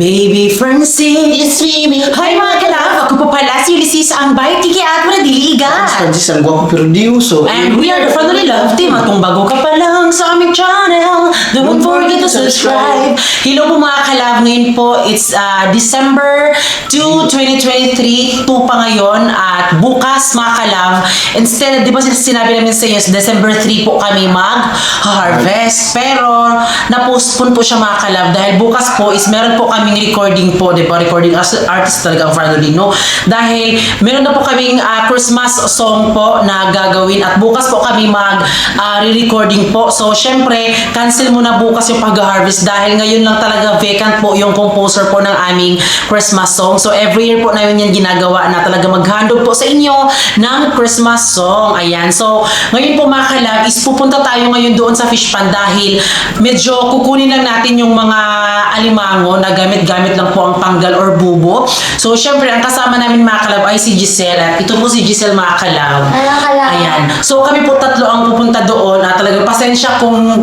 Baby Francis. It's me, Hi mga kalab, ako po pala si Ulysses ang bay, tiki at Manadiliga. Francis, ang gwapo pero di uso. And we are the Family Love Team at kung bago ka pa lang sa aming channel, don't forget to subscribe. Hello po mga kalab, ngayon po it's uh, December 2, 2023, 2 pa ngayon at bukas mga kalab, instead, di ba sinabi namin sa inyo, December 3 po kami mag-harvest. Pero na-postpone po siya mga kalab dahil bukas po is meron po kaming recording po, di ba? Recording as artist talaga ang Fernandino. Dahil meron na po kaming ah, Christmas song po na gagawin at bukas po kami mag ah, re-recording po. So, syempre, cancel muna bukas yung pag-harvest dahil ngayon lang talaga vacant po yung composer po ng aming Christmas song. So, every year po namin yan ginagawa na talaga maghandog po sa inyo ng Christmas song. Ayan. So, ngayon po mga kalab, is pupunta tayo ngayon doon sa fish pond dahil medyo kukunin lang natin yung mga alimango na gamit-gamit lang po ang panggal or bubo. So, syempre, ang kasama namin mga kalab ay si Giselle. At ito po si Giselle mga kalab. Ayan. So, kami po tatlo ang pupunta doon. At talagang pasensya kung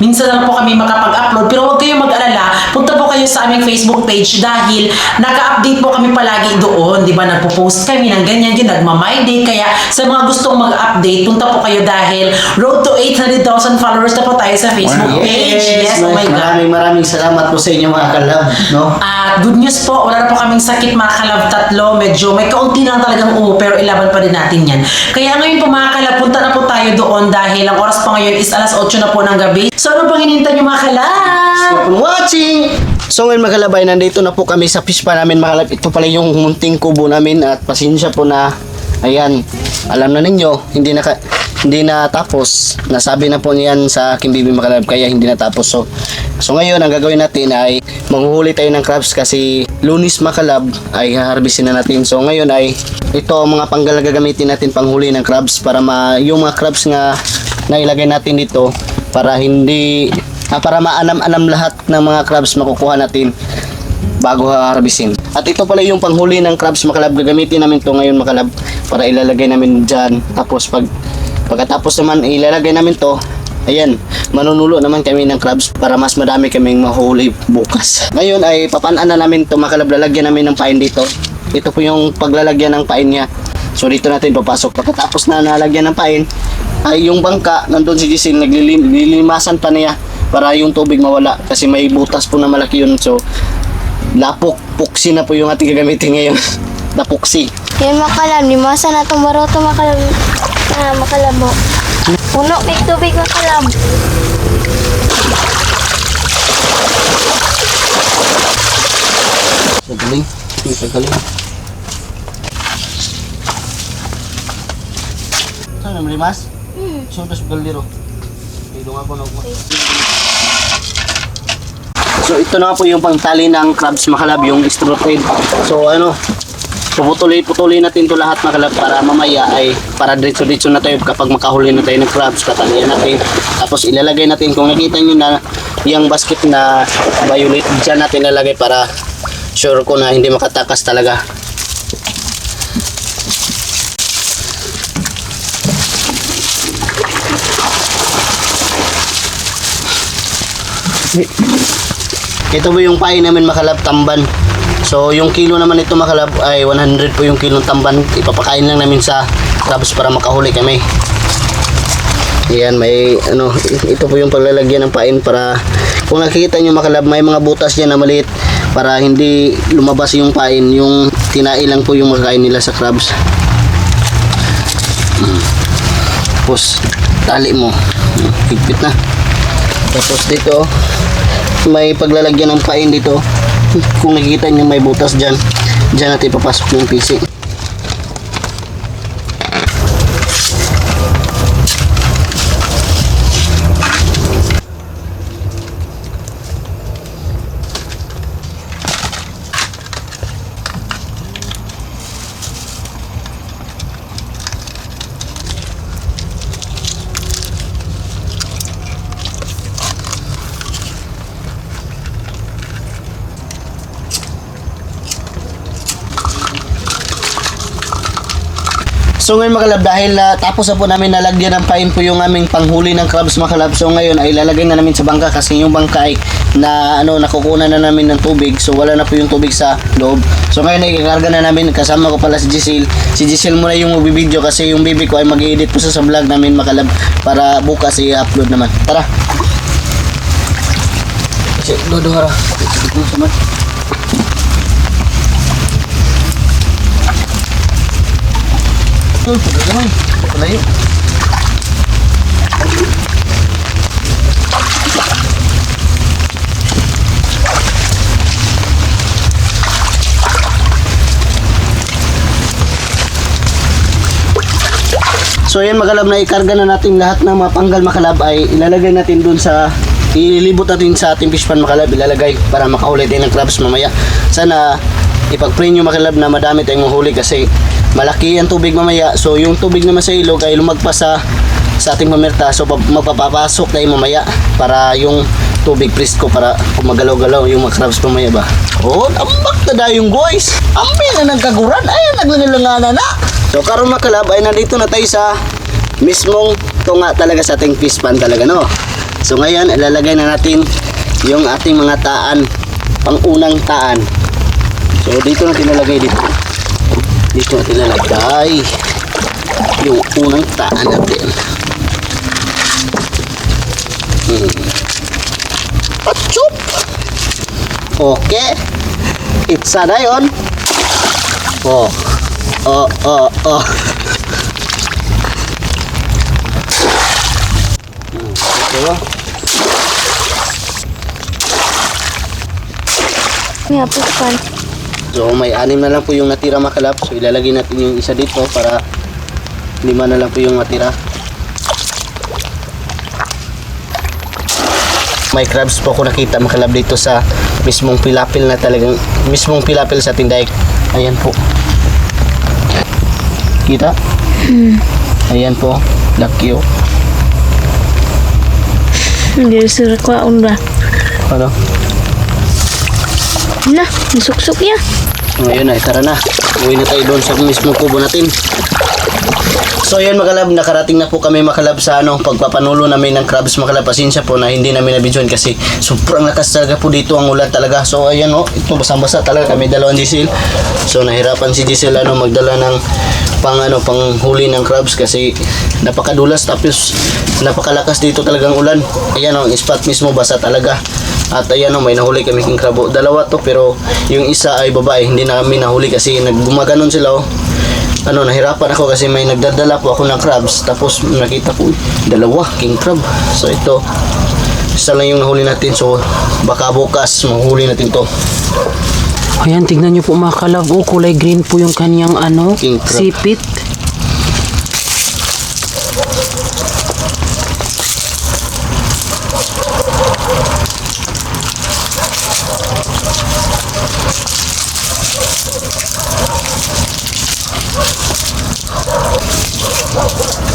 minsan lang po kami makapag-upload. Pero huwag kayong mag-alala. Punta po kayo sa aming Facebook page dahil naka-update po kami palagi doon. Di ba? Nagpo-post kami ng ganyan, ganyan. Nagma-my day. Kaya sa mga gustong mag-update, punta po kayo dahil road to 800,000 followers na po tayo sa Facebook page. Yes, oh my God. Maraming maraming salamat po sa inyo mga kalab, no? At good news po, wala na po kaming sakit mga kalab tatlo. Medyo may kaunti lang talagang uho pero ilaban pa din natin yan. Kaya ngayon po mga kalab, punta na po tayo doon dahil ang oras pa ngayon is alas 8 na po ng gabi. So ano pang hinihintay niyo mga kalab? Stop watching! So ngayon mga kalabay, nandito na po kami sa fish pa namin mga kalab. Ito pala yung munting kubo namin at pasensya po na Ayan, alam na ninyo, hindi na hindi na tapos. Nasabi na po niyan sa aking bibi mga kalab, kaya hindi na tapos. So, so ngayon, ang gagawin natin ay manghuhuli tayo ng crabs kasi lunis makalab ay haharbisin na natin. So ngayon ay ito ang mga panggal gagamitin natin panghuli ng crabs para ma yung mga crabs nga nailagay natin dito para hindi ah, para maanam-anam lahat ng mga crabs makukuha natin bago harbisin. At ito pala yung panghuli ng crabs makalab. Gagamitin namin to ngayon makalab para ilalagay namin dyan. Tapos pag pagkatapos naman ilalagay namin to Ayan, manunulo naman kami ng crabs para mas madami kaming mahuli bukas. Ngayon ay papanaan na namin to makalab. Lalagyan namin ng pain dito. Ito po yung paglalagyan ng pain niya. So dito natin papasok. Pagkatapos na nalagyan ng pain, ay yung bangka, nandun si Giselle, naglilim, naglilimasan pa niya para yung tubig mawala kasi may butas po na malaki yun. So, lapok, puksi na po yung ating gagamitin ngayon. Napuksi. Yan makalam, limasan na itong baroto makalam. Ah, makalabo. Puno, may tubig makalam. Sa galing. Sa galing. Saan naman limas? Hmm. Sundas galero. Ito nga po na So ito na po yung pangtali ng crabs makalab, yung thread. So ano, puputuli-putuli natin to lahat makalab para mamaya ay para diretso-diretso na tayo kapag makahuli na tayo ng crabs, tatalian natin. Tapos ilalagay natin, kung nakita nyo na yung basket na violet, dyan natin ilalagay para sure ko na hindi makatakas talaga. Ito po yung pain namin makalab tamban. So yung kilo naman ito makalab ay 100 po yung kilong tamban. Ipapakain lang namin sa crabs para makahuli kami. Yan, may ano, ito po yung paglalagyan ng pain para kung nakikita nyo makalab, may mga butas dyan na maliit para hindi lumabas yung pain, yung tinai lang po yung makakain nila sa crabs. Mm. Tapos, tali mo. Mm, Higpit na. Tapos dito, may paglalagyan ng pain dito. Kung nakikita nyo may butas dyan, dyan natin papasok yung PC. So ngayon mga kalab, dahil ah, tapos na po namin nalagyan ng pain po yung aming panghuli ng crabs mga kalab. So ngayon ay lalagay na namin sa bangka kasi yung bangka ay na ano nakukunan na namin ng tubig. So wala na po yung tubig sa loob. So ngayon ikikarga na namin kasama ko pala si Giselle. Si Giselle muna yung magbibideo kasi yung baby ko ay mag-edit po sa, sa vlog namin makalab para bukas i-upload naman. Tara kasi dodora Palayo. So yan makalab na ikarga na natin lahat ng mga panggal makalab ay ilalagay natin dun sa ililibot natin sa ating fish pan makalab ilalagay para makahuli din ng crabs mamaya. Sana ipag-pray nyo makalab na madami tayong mahuli kasi malaki ang tubig mamaya. So yung tubig naman sa ilog ay lumagpas sa sa ating pamerta. So pap- magpapapasok tayo mamaya para yung tubig presko para kumagalaw-galaw yung mga crabs mamaya ba. Oh, ambak na dayong guys. Ambi na nagkaguran. Ayan, naglangalanganan na. So karon makalab ay nandito na tayo sa mismong tunga talaga sa ating fish pan talaga no. So ngayon ilalagay na natin yung ating mga taan, pangunang taan. So dito natin ilalagay dito. Dito natin ilalagay yung unang taan natin. Hmm. Atsup! Okay. Itsa na yun. Oh. Oh, oh, oh. Ito. May apos pan. So may anim na lang po yung natira makalap. So ilalagay natin yung isa dito para lima na lang po yung matira. May crabs po ako nakita makalab dito sa mismong pilapil na talagang mismong pilapil sa tindaig. Ayan po. Kita? Ayan po. Laki oh. Hindi sila kwaon ba? Ano? Na, nasuksok ya. Ngayon na, tara na. Uwi na tayo doon sa mismo kubo natin. So yan makalab, nakarating na po kami makalab sa ano, pagpapanulo namin ng crabs makalab. Pasensya po na hindi namin nabidyon kasi sobrang lakas talaga po dito ang ulan talaga. So ayan o, ito basang-basa talaga kami dalawang Giselle. So nahirapan si Giselle ano, magdala ng pang ano, pang huli ng crabs kasi napakadulas tapos napakalakas dito talagang ulan. Ayan o, ang spot mismo basa talaga. At ayan o, may nahuli kami king krabo. Dalawa to pero yung isa ay babae. Hindi namin nahuli kasi naggumaganon sila o. Ano, nahirapan ako kasi may nagdadala po ako ng crabs. Tapos nakita ko, dalawa, king crab. So ito, isa lang yung nahuli natin. So baka bukas mahuli natin to. Ayan, tignan nyo po mga kalab. Oh, kulay green po yung kanyang ano, King crab. sipit.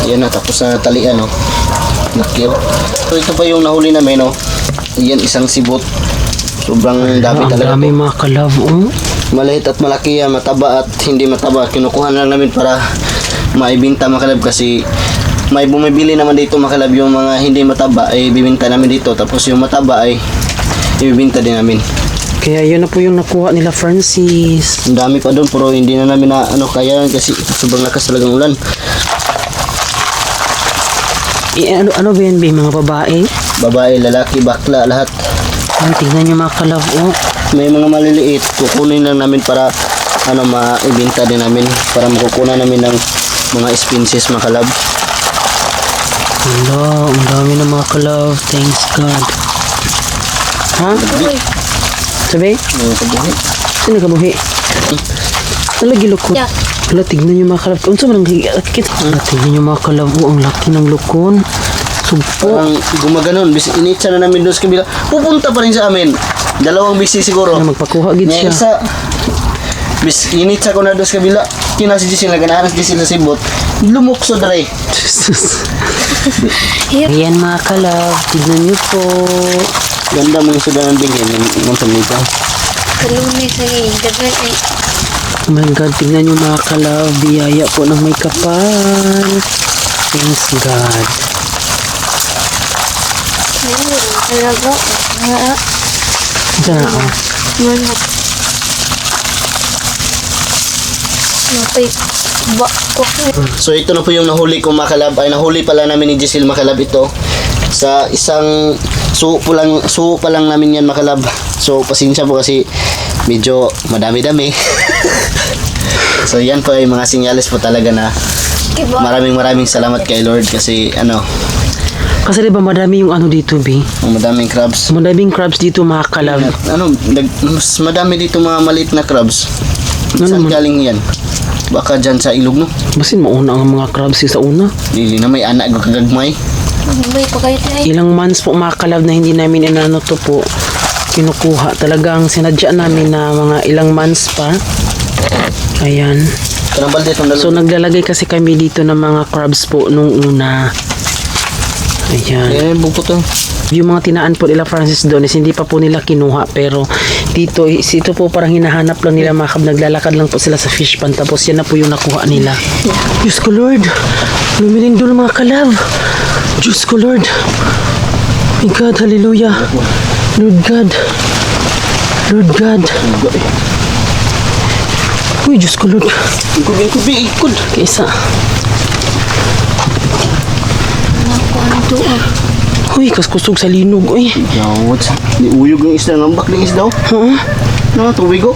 Yan na, tapos na talian, no. Laki, oh. So ito pa yung nahuli namin, no. Yan, isang sibot. Sobrang dami Ang talaga. dami po. mga kalab. Oh. Maliit at malaki yan, mataba at hindi mataba. Kinukuha na lang namin para maibinta makalab kasi may bumibili naman dito makalab yung mga hindi mataba ay bibinta namin dito. Tapos yung mataba ay ibibinta din namin. Kaya yun na po yung nakuha nila Francis. Ang dami pa doon pero hindi na namin na ano kaya kasi sobrang lakas talagang ulan. Eh, ano, ano ba yan, be, mga babae? Babae, lalaki, bakla, lahat. Ayan, tignan nyo mga kalab. Oh. May mga maliliit, kukunin lang namin para ano maibinta din namin para makukuha namin ng mga expenses makalab. Hala, ang dami na mga kalab. Thanks God. Ha? Sabi? Yung kabuhi. Sino kabuhi? Nalagi lukon. Yeah. Hala, tignan nyo mga kalab. Unsa man ang higakit? Hala, tignan nyo mga kalab. Oh, ang laki ng lukon. Sugpo. Parang gumaganon, bis initsa na namin doon sa kabila. Pupunta pa rin sa amin. Dalawang bisi siguro. Na magpakuha gid siya. isa, bis initsa ko na doon sa kabila. Kina si Giselle, naganahan si Giselle sa sibot. Lumukso dre. Ayan mga kalab. Tignan nyo po. Ganda mo yung sudan ng bingin. Yung pamilya. Kalunis ay dagan ay Oh my God, tignan nyo mga kalab. Biyaya po ng may kapal. Thanks God. talaga. Ito na, oh. Wala. Napay ba So ito na po yung nahuli ko makalab. Ay nahuli pala namin ni Giselle makalab ito. Sa isang suo lang, suo pa lang namin yan makalab. So pasensya po kasi medyo madami-dami. so yan po ay mga sinyales po talaga na maraming maraming salamat kay Lord kasi ano, Kasi di ba madami yung ano dito, B? madaming crabs. Madaming crabs dito mga kalab. Ano, mas madami dito mga maliit na crabs. Saan naman? galing yan? Baka dyan sa ilog no? Basin mauna ang mga crabs yung sa una. Dili na may anak ko kagagmay. May pa kayo tayo. Ilang months po mga kalab na hindi namin inano to po kinukuha. Talagang sinadya namin na mga ilang months pa. Ayan. So naglalagay kasi kami dito ng mga crabs po nung una. Ayan. Eh, buko to. Yung mga tinaan po nila Francis doon is hindi pa po nila kinuha pero dito ito po parang hinahanap lang nila mga kab naglalakad lang po sila sa fish pan tapos yan na po yung nakuha nila. Diyos ko Lord, lumilindol mga kalab. Diyos ko Lord. My God, hallelujah. Lord God. Lord God. Uy, Diyos ko Lord. Ikod, ikod, ikod. Kaisa. Ako ano to ah. Uy, kaskusog sa linog. Uy. Gawat. Di uyog ang isda, ngambak ng isda. oh. Oo. Ano, tubig ko.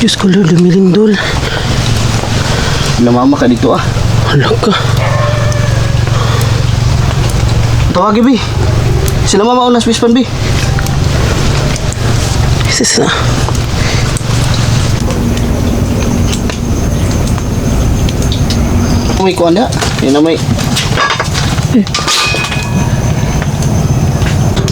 Diyos ko Lord, lumilindol. Namama ka dito ah. Hala ka. Tawagi, Bi. Sila mama unas pispan, Bi. Sis na. May kuha na. Yan na may.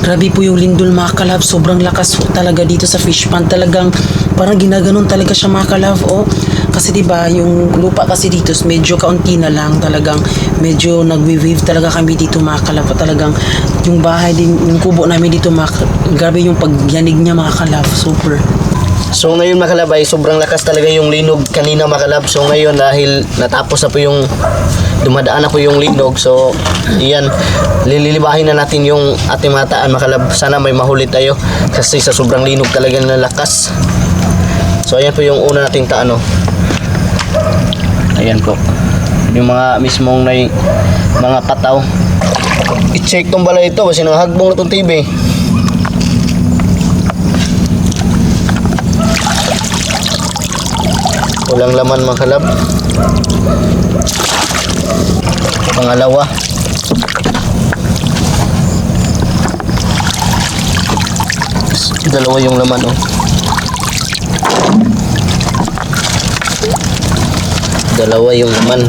Grabe po yung lindol mga kalab. Sobrang lakas po talaga dito sa fish pond. Talagang parang ginaganon talaga siya mga kalab. Oh. Kasi 'di ba yung lupa kasi dito medyo kaunti na lang talagang medyo nagwi-wave talaga kami dito mga. Talagang yung bahay din yung kubo namin dito mga grabe yung pagyanig niya mga. Super. So ngayon makalab ay sobrang lakas talaga yung linog kanina makalab. So ngayon dahil natapos na po yung dumadaan na po yung linog. So iyan lililibahin na natin yung ating mga taan makalab. Sana may mahuli tayo kasi sa sobrang linog talaga na lakas. So ayan po yung una nating taan oh. Ayan po. Yung mga mismong na mga pataw. I-check tong balay ito kasi nanghagbong na tong TV. Walang laman mga kalab. Pangalawa. Dalawa yung laman oh. Dalawa yung laman.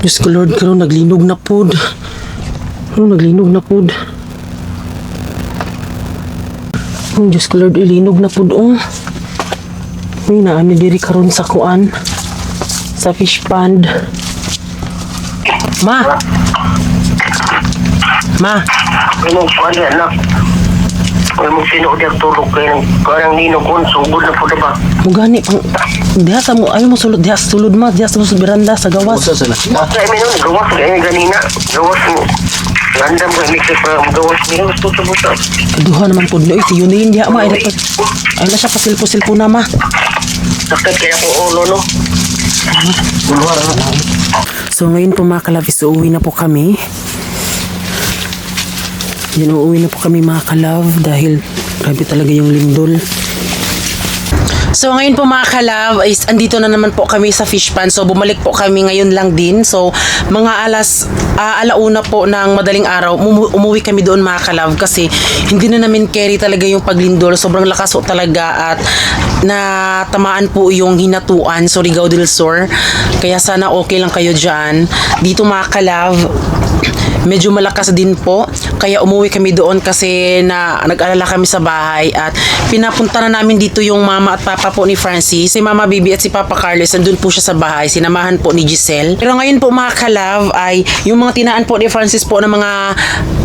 Diyos ko Lord, karon naglinog na pod. Karon naglinog na pod. Oh, Diyos ko Lord, ilinog na pod oh. Uy, naami diri karon sa kuan. Sa fish pond. Ma! Ma! Ano pa niya na? Kaya mo sino diya tulog kayo ng parang nino kon sugod na po ba? Mugani pang diha sa mo ayo mo sulod diha sa sulod ma diha sa mo sa beranda sa gawas. Usa sana. Basta ay menon gawas kaya ganina. Gawas mo. Random ko mix pa ang gawas niya gusto sa buta. Duha naman pod no iti yun yun diha ma ay dapat ay na siya pasilpo-silpo na ma. Sakit kaya ko ulo no. So ngayon po mga kalabis, uuwi na po kami. Yan, uuwi na po kami mga kalab dahil grabe talaga yung lindol. So ngayon po mga kalab, is andito na naman po kami sa fish pan. So bumalik po kami ngayon lang din. So mga alas ah, alauna po ng madaling araw, umu- umuwi kami doon mga kalab kasi hindi na namin carry talaga yung paglindol. Sobrang lakas po talaga at natamaan po yung hinatuan sa Rigao del Sur. Kaya sana okay lang kayo dyan. Dito mga kalab, medyo malakas din po. Kaya umuwi kami doon kasi na nag-alala kami sa bahay at pinapunta na namin dito yung mama at papa po ni Francis. Si Mama Bibi at si Papa Carlos nandun po siya sa bahay. Sinamahan po ni Giselle. Pero ngayon po mga kalav ay yung mga tinaan po ni Francis po ng mga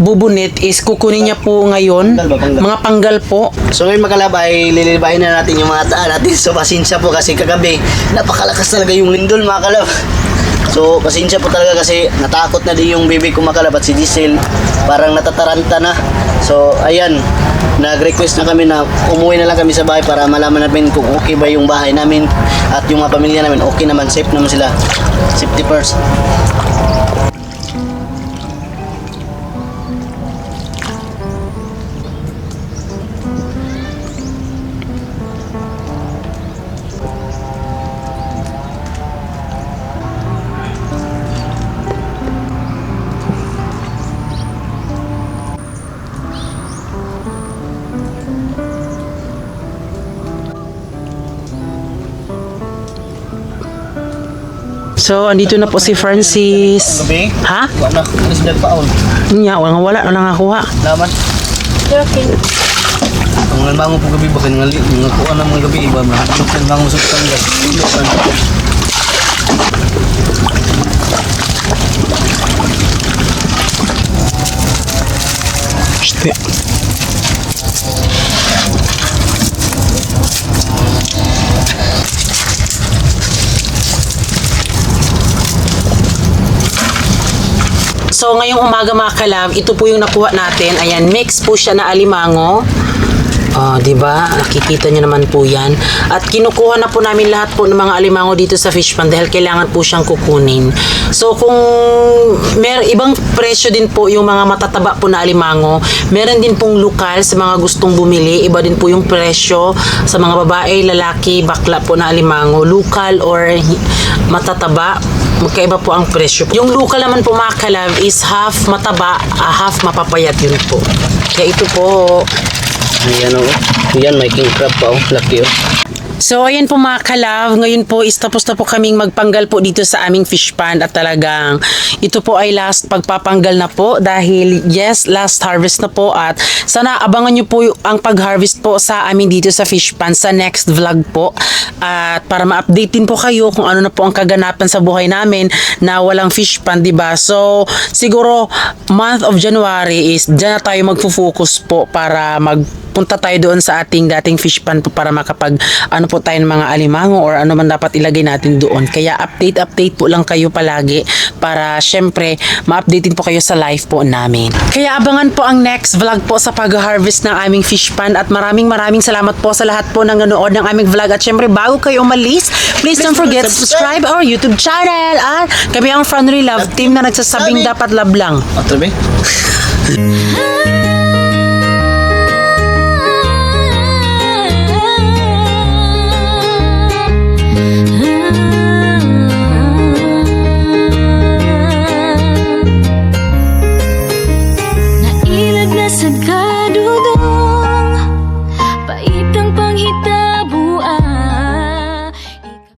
bubunit is kukunin niya po ngayon. Panggal ba, panggal? Mga panggal po. So ngayon makalab ay lilibahin na natin yung mga taan natin. So pasensya po kasi kagabi napakalakas talaga yung lindol mga kalab. So, pasensya po talaga kasi natakot na din yung baby ko makalabat si Giselle. Parang natataranta na. So, ayan, nag-request na kami na umuwi na lang kami sa bahay para malaman namin kung okay ba yung bahay namin at yung mga pamilya namin okay naman, safe naman sila. Safety first. So, andito na po si Francis. Gabi? Ha? Wala na, alis nagpaon. Nya, wala wala wala nga kuha. Naman. Okay. Ang nalbango po gabi, baka nga nga kuha na mga gabi, iba mga ang bango sa tanggal. So, ngayong umaga mga kalab, ito po yung nakuha natin. Ayan, mix po siya na alimango. Oh, 'di ba? Nakikita niyo naman po 'yan. At kinukuha na po namin lahat po ng mga alimango dito sa fish pond dahil kailangan po siyang kukunin. So kung mer ibang presyo din po yung mga matataba po na alimango, meron din pong lokal sa mga gustong bumili. Iba din po yung presyo sa mga babae, lalaki, bakla po na alimango, lokal or matataba magkaiba po ang presyo. Yung local naman po mga kalab is half mataba, ah, half mapapayat yun po. Kaya ito po, Ayan o. Yan, may king crab pa o. Laki o. So, ayan po mga kalav. Ngayon po is tapos na po kaming magpanggal po dito sa aming fish pond at talagang ito po ay last pagpapanggal na po dahil yes, last harvest na po at sana abangan nyo po ang pag-harvest po sa amin dito sa fish pond sa next vlog po at para ma-update din po kayo kung ano na po ang kaganapan sa buhay namin na walang fish pond, ba? So, siguro month of January is dyan na tayo magfo-focus po para mag punta tayo doon sa ating dating fish po para makapag ano po tayo ng mga alimango or ano man dapat ilagay natin doon. Kaya update update po lang kayo palagi para syempre ma-update din po kayo sa life po namin. Kaya abangan po ang next vlog po sa pag-harvest ng aming fish pond at maraming maraming salamat po sa lahat po ng nanood ng aming vlog at syempre bago kayo umalis, please don't forget to subscribe our YouTube channel at kami ang Friendly Love Team na nagsasabing Sabi. dapat love lang. O,